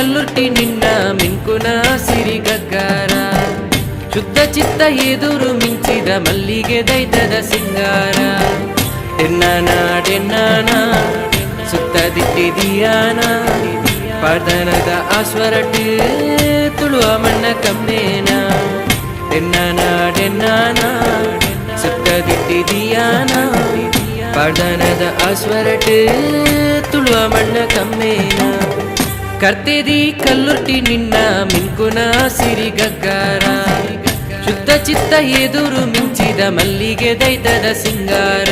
ಕಲ್ಲುರ್ಟಿ ನಿನ್ನ ಮಿಂಕುನ ಸಿರಿಗಗ್ಗಾರ. ಶುದ್ಧ ಚಿತ್ತ ಎದುರು ಮಿಂಚಿದ ಮಲ್ಲಿಗೆ ದೈತದ ಸಿಂಗಾರ. ಡೆನ್ನಾನ ಸುತ್ತ ದಿಟ್ಟಿದಿಯಾನ. ಪದನದ ಆಸ್ವರಟ್ಟು ತುಳುವ ಮಣ್ಣ ಕಮ್ಮೇನ. ಡೆನ್ನಾನ ಸುತ್ತ ದಿಟ್ಟಿದಿಯಾನ. ಪದನದ ಆಸ್ವರಟ್ಟು ತುಳುವ ಮಣ್ಣ ಕಮ್ಮೇನ. ಕರ್ತೆದಿ ಕಲ್ಲುರ್ಟಿ ನಿನ್ನ ಮಿಂಕುನ ಸಿರಿಗಗ್ಗಾರ ಶುದ್ಧ ಚಿತ್ತ ಎದುರು ಮಿಂಚಿದ ಮಲ್ಲಿಗೆ ದೈತದ ಸಿಂಗಾರ